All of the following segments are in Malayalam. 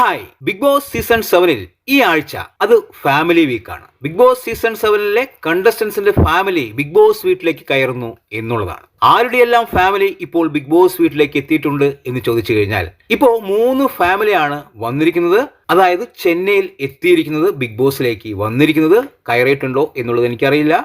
ഹായ്. ബിഗ് ബോസ് സീസൺ സെവനിൽ ഈ ആഴ്ച അത് ഫാമിലി വീക്കാണ്. ബിഗ് ബോസ് സീസൺ സെവനിലെ കണ്ടസ്റ്റൻസിന്റെ ഫാമിലി ബിഗ് ബോസ് വീട്ടിലേക്ക് കയറുന്നു എന്നുള്ളതാണ്. ആരുടെയെല്ലാം ഫാമിലി ഇപ്പോൾ ബിഗ് ബോസ് വീട്ടിലേക്ക് എത്തിയിട്ടുണ്ട് എന്ന് ചോദിച്ചു കഴിഞ്ഞാൽ ഇപ്പോൾ മൂന്ന് ഫാമിലിയാണ് വന്നിരിക്കുന്നത്. അതായത് ചെന്നൈയിൽ എത്തിയിരിക്കുന്നത് ബിഗ് ബോസിലേക്ക് വന്നിരിക്കുന്നത് കയറിയിട്ടുണ്ടോ എന്നുള്ളത് എനിക്കറിയില്ല.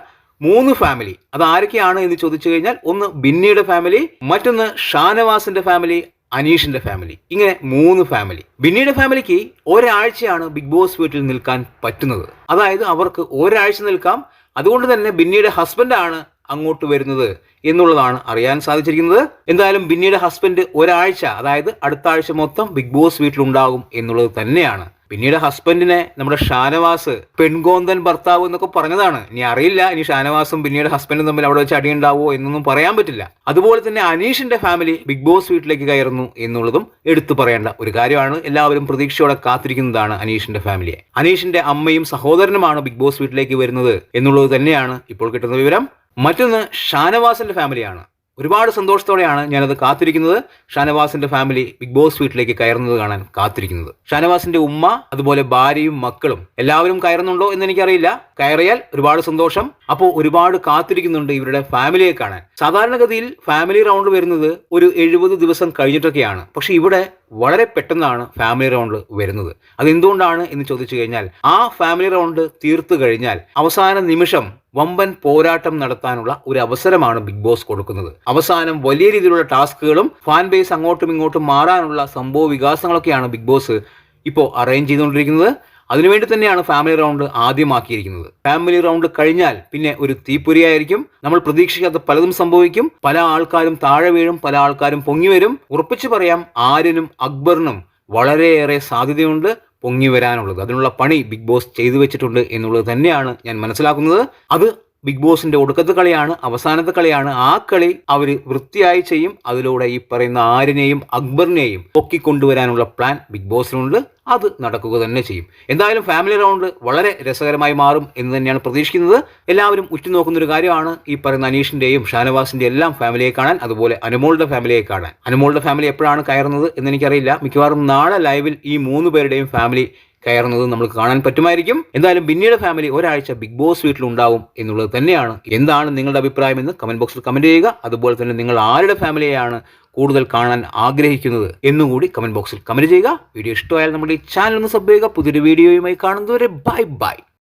മൂന്ന് ഫാമിലി. അത് ആരൊക്കെയാണ് എന്ന് ചോദിച്ചു കഴിഞ്ഞാൽ ഒന്ന് ബിന്നിയുടെ ഫാമിലി മറ്റൊന്ന് ഷാനവാസിന്റെ ഫാമിലി അനീഷിന്റെ ഫാമിലി ഇങ്ങനെ മൂന്ന് ഫാമിലി ബിന്നിയുടെ ഫാമിലിക്ക് ഒരാഴ്ചയാണ് ബിഗ് ബോസ് വീട്ടിൽ നിൽക്കാൻ പറ്റുന്നത്. അതായത് അവർക്ക് ഒരാഴ്ച നിൽക്കാം. അതുകൊണ്ട് തന്നെ ബിന്നിയുടെ ഹസ്ബൻഡാണ് അങ്ങോട്ട് വരുന്നത് എന്നുള്ളതാണ് അറിയാൻ സാധിച്ചിരിക്കുന്നത്. എന്തായാലും ബിന്നിയുടെ ഹസ്ബൻഡ് ഒരാഴ്ച അതായത് അടുത്ത ആഴ്ച മൊത്തം ബിഗ് ബോസ് വീട്ടിലുണ്ടാകും എന്നുള്ളത് തന്നെയാണ്. പിന്നീട് ഹസ്ബൻഡിനെ നമ്മുടെ ഷാനവാസ് പെൺകോന്തൻ ഭർത്താവ് എന്നൊക്കെ പറഞ്ഞതാണ്. ഇനി അറിയില്ല ഇനി ഷാനവാസും പിന്നീട് ഹസ്ബൻഡും തമ്മിൽ അവിടെ വെച്ച് അടിയുണ്ടാവോ എന്നൊന്നും പറയാൻ പറ്റില്ല. അതുപോലെ തന്നെ അനീഷിന്റെ ഫാമിലി ബിഗ് ബോസ് വീട്ടിലേക്ക് കയറുന്നു എന്നുള്ളതും എടുത്തു പറയേണ്ട ഒരു കാര്യമാണ്. എല്ലാവരും പ്രതീക്ഷയോടെ കാത്തിരിക്കുന്നതാണ് അനീഷിന്റെ ഫാമിലിയെ അനീഷിന്റെ അമ്മയും സഹോദരനുമാണ് ബിഗ് ബോസ് വീട്ടിലേക്ക് വരുന്നത് എന്നുള്ളത് തന്നെയാണ് ഇപ്പോൾ കിട്ടുന്ന വിവരം. മറ്റൊന്ന് ഷാനവാസിന്റെ ഫാമിലിയാണ് ഒരുപാട് സന്തോഷത്തോടെയാണ് ഞാനത് കാത്തിരിക്കുന്നത്. ഷാനവാസിന്റെ ഫാമിലി ബിഗ് ബോസ് വീട്ടിലേക്ക് കയറുന്നത് കാണാൻ കാത്തിരിക്കുന്നത്. ഷാനവാസിന്റെ ഉമ്മ അതുപോലെ ഭാര്യയും മക്കളും എല്ലാവരും കയറുന്നുണ്ടോ എന്ന് എനിക്കറിയില്ല. കയറിയാൽ ഒരുപാട് സന്തോഷം. അപ്പോൾ ഒരുപാട് കാത്തിരിക്കുന്നുണ്ട് ഇവരുടെ ഫാമിലിയെ കാണാൻ. സാധാരണഗതിയിൽ ഫാമിലി റൗണ്ട് വരുന്നത് ഒരു എഴുപത് ദിവസം കഴിഞ്ഞിട്ടൊക്കെയാണ്. പക്ഷെ ഇവിടെ വളരെ പെട്ടെന്നാണ് ഫാമിലി റൗണ്ട് വരുന്നത്. അതെന്തുകൊണ്ടാണ് എന്ന് ചോദിച്ചു കഴിഞ്ഞാൽ ആ ഫാമിലി റൗണ്ട് തീർത്തു കഴിഞ്ഞാൽ അവസാന നിമിഷം വമ്പൻ പോരാട്ടം നടത്താനുള്ള ഒരു അവസരമാണ് ബിഗ് ബോസ് കൊടുക്കുന്നത്. അവസാനം വലിയ രീതിയിലുള്ള ടാസ്കുകളും ഫാൻ ബേസ് അങ്ങോട്ടും ഇങ്ങോട്ടും മാറാനുള്ള സംഭവ വികാസങ്ങളൊക്കെയാണ് ബിഗ് ബോസ് ഇപ്പോൾ അറേഞ്ച് ചെയ്തുകൊണ്ടിരിക്കുന്നത്. അതിനുവേണ്ടി തന്നെയാണ് ഫാമിലി റൗണ്ട് ആദ്യമാക്കിയിരിക്കുന്നത്. ഫാമിലി റൗണ്ട് കഴിഞ്ഞാൽ പിന്നെ ഒരു തീപ്പൊരിയായിരിക്കും. നമ്മൾ പ്രതീക്ഷിക്കാത്ത പലതും സംഭവിക്കും. പല ആൾക്കാരും താഴെ വീഴും പല ആൾക്കാരും പൊങ്ങി വരും. ഉറപ്പിച്ചു പറയാം ആര്യനും അക്ബറിനും വളരെയേറെ സാധ്യതയുണ്ട് പൊങ്ങി വരാനുള്ളത്. അതിനുള്ള പണി ബിഗ് ബോസ് ചെയ്തു വെച്ചിട്ടുണ്ട് എന്നുള്ളത് തന്നെയാണ് ഞാൻ മനസ്സിലാക്കുന്നത്. അത് ബിഗ് ബോസിന്റെ ഒടുക്കത്തെ കളിയാണ് അവസാനത്തെ കളിയാണ്. ആ കളി അവർ വൃത്തിയായി ചെയ്യും. അതിലൂടെ ഈ പറയുന്ന ആരിനെയും അക്ബറിനെയും പൊക്കിക്കൊണ്ടുവരാനുള്ള പ്ലാൻ ബിഗ് ബോസിനുണ്ട്. അത് നടക്കുക തന്നെ ചെയ്യും. എന്തായാലും ഫാമിലി റൗണ്ട് വളരെ രസകരമായി മാറും എന്ന് തന്നെയാണ് പ്രതീക്ഷിക്കുന്നത്. എല്ലാവരും ഉറ്റുനോക്കുന്ന ഒരു കാര്യമാണ് ഈ പറയുന്ന അനീഷിന്റെയും ഷാനവാസിന്റെ എല്ലാം ഫാമിലിയെ കാണാൻ അതുപോലെ അനുമോളുടെ ഫാമിലിയെ കാണാൻ. അനുമോളുടെ ഫാമിലി എപ്പോഴാണ് കയറുന്നത് എന്ന് എനിക്കറിയില്ല മിക്കവാറും നാളെ ലൈവിൽ ഈ മൂന്ന് പേരുടെയും ഫാമിലി കയറുന്നത് നമുക്ക് കാണാൻ പറ്റുമായിരിക്കും. എന്തായാലും ബിന്നിയുടെ ഫാമിലി ഒരാഴ്ച ബിഗ് ബോസ് വീട്ടിലുണ്ടാവും എന്നുള്ളത് തന്നെയാണ്. എന്താണ് നിങ്ങളുടെ അഭിപ്രായം എന്ന് കമന്റ് ബോക്സിൽ കമന്റ് ചെയ്യുക. അതുപോലെ തന്നെ നിങ്ങൾ ആരുടെ ഫാമിലിയെയാണ് കൂടുതൽ കാണാൻ ആഗ്രഹിക്കുന്നത് എന്നുകൂടി കമന്റ് ബോക്സിൽ കമന്റ് ചെയ്യുക. വീഡിയോ ഇഷ്ടമായാൽ നമ്മുടെ ഈ ചാനൽ ഒന്ന് സബ് ചെയ്യുക. പുതിയൊരു വീഡിയോയുമായി കാണുന്നതുവരെ ബൈ ബൈ